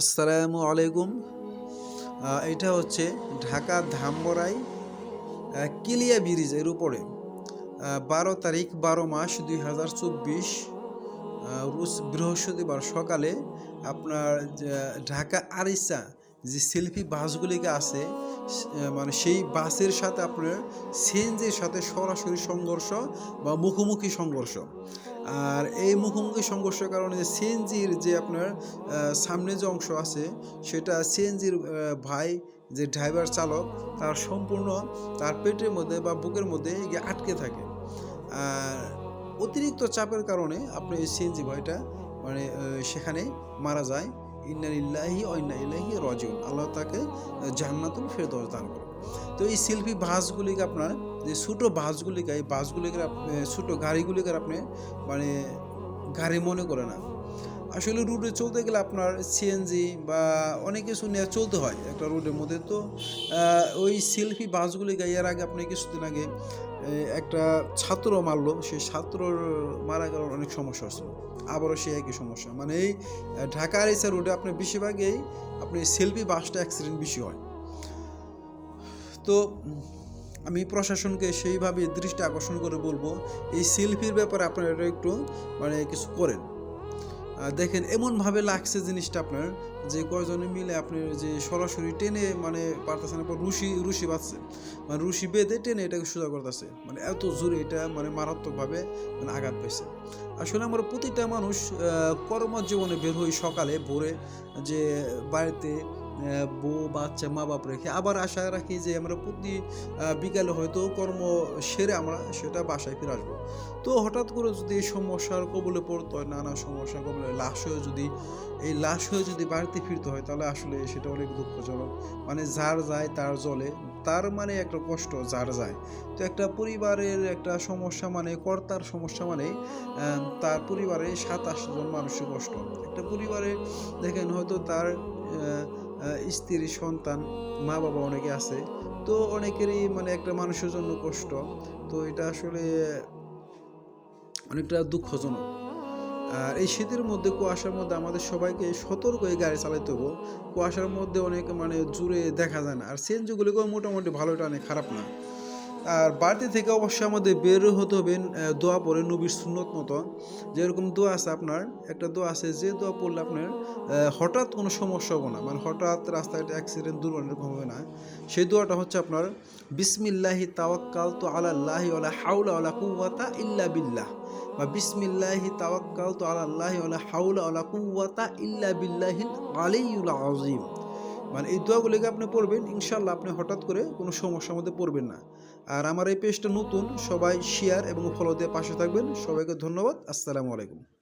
আসসালামু আলাইকুম। এটা হচ্ছে ঢাকা ধামবরাই কিলিয়া ব্রিজের উপরে। বারো তারিখ, বারো মাস দুই হাজার চব্বিশ রুশ বৃহস্পতিবার সকালে আপনার ঢাকা আরিসা যে সেলফি বাসগুলিকে আছে মানে সেই বাসের সাথে আপনার সিএনজির সাথে সরাসরি সংঘর্ষ বা মুখোমুখি সংঘর্ষ। আর এই মুখোমুখি সংঘর্ষের কারণে সিএনজির যে আপনার সামনে যে অংশ আছে, সেটা সিএনজির ভাই যে ড্রাইভার চালক, তার সম্পূর্ণ তার পেটের মধ্যে বা বুকের মধ্যে গিয়ে আটকে থাকে। আর অতিরিক্ত চাপের কারণে আপনি এই সিএনজি ভাইটা মানে সেখানে মারা যায়। ইন্না ইল্লাহি রজন আল্লাহ তাকে জান্নাতুল ফেরদৌস দান করে তো এই শিল্পী বাসগুলিকে আপনার, যে ছোটো বাসগুলিকে, এই বাসগুলিকে ছোটো গাড়িগুলিকে আপনি মানে গাড়ি মনে করে না। আসলে রুটে চলতে গেলে আপনার সিএনজি বা অনেক কিছু নিয়ে চলতে হয় একটা রুটের মধ্যে। তো ওই সেলফি বাসগুলিকে এর আগে আপনি কিছুদিন আগে একটা ছাত্র মারলো। সেই ছাত্রর মারা গেল অনেক সমস্যা হচ্ছিল আবারও সেই একই সমস্যা। মানে এই আহ, ঢাকা আরিসা রোডে আপনার বেশিরভাগই আপনি সেলফি বাসটা অ্যাক্সিডেন্ট বেশি হয়। তো আমি প্রশাসনকে সেইভাবে দৃষ্টি আকর্ষণ করে বলব এই সেলফির ব্যাপারে আপনারা একটু মানে কিছু করেন। দেখেন, এমনভাবে লাগছে জিনিসটা আপনার যে কয়জনে মিলে আপনি যে সরাসরি টেনে মানে পারতেছেন আপনার রুশি রুশি বাঁচছে মানে রুশি বেঁধে টেনে এটাকে সোজা করতেছে। মানে এত জোরে এটা মানে মারাত্মকভাবে মানে আঘাত পাইছে। আসলে আমরা প্রতিটা মানুষ কর্মজীবনে বের হই সকালে, ভোরে যে বাড়িতে বউ, বাচ্চা, মা বাপ রেখে আবার আশা রাখি যে আমরা প্রতি বিকালে হয়তো কর্ম সেরে আমরা সেটা বাসায় ফিরে আসব। তো হঠাৎ করে যদি এই সমস্যার কবলে পড়তে হয়, নানা সমস্যার কবলে লাশ হয়ে যদি, এই লাশ হয়ে যদি বাড়িতে ফিরতে হয়, তাহলে আসলে সেটা অনেক দুঃখজনক। মানে যার যায় তার জলে, তার মানে একটা কষ্ট, যার যায়। তো একটা পরিবারের একটা সমস্যা মানে কর্তার সমস্যা মানে তার পরিবারে সাতাশ জন মানুষের কষ্ট। একটা পরিবারে দেখেন হয়তো তার স্ত্রী, সন্তান, মা বাবা অনেকে আছে। তো অনেকেরই মানে একটা মানুষের জন্য কষ্ট। তো এটা আসলে অনেকটা দুঃখজনক। আর এই শীতের মধ্যে কুয়াশার মধ্যে আমাদের সবাইকে সতর্ক হয়ে গাড়ি চালাতে হব। কুয়াশার মধ্যে অনেক মানে জুড়ে দেখা যায় না। আর সিএনজিগুলিকেও মোটামুটি ভালো টানে, খারাপ না। আর বাড়িতে থেকে অবশ্যই আমাদের বের হতে হবে দোয়া পড়ে নবীর সুন্নত মতো। যেরকম দোয়া আছে আপনার, একটা দোয়া আছে যে দোয়া পড়লে আপনার হঠাৎ কোনো সমস্যা হবে না মানে হঠাৎ রাস্তায় একটা অ্যাক্সিডেন্ট দুর্ঘটনা এরকম হবে না। সেই দোয়াটা হচ্ছে আপনার, বিসমিল্লাহি তাওয়াক্কাল তো আলাল্লাহি ওয়ালা হাউলা ওয়ালা কুওয়াতা ইল্লা বিল্লাহ। বা, বিসমিল্লাহি তাওয়াক্কাল তো আলাল্লাহি ওয়ালা হাউলা ওয়ালা কুওয়াতা ইল্লা বিল্লাহিল আলিয়্যুল আযীম। মানে এই দোয়াগুলিকে আপনি পড়বেন? ইনশাল্লাহ আপনি হঠাৎ করে কোনো সমস্যার মধ্যে পড়বেন না। আর আমার এই পেজটা নতুন, সবাই শেয়ার এবং ফলো দিয়ে পাশে থাকবেন। সবাইকে ধন্যবাদ। আসসালামু আলাইকুম।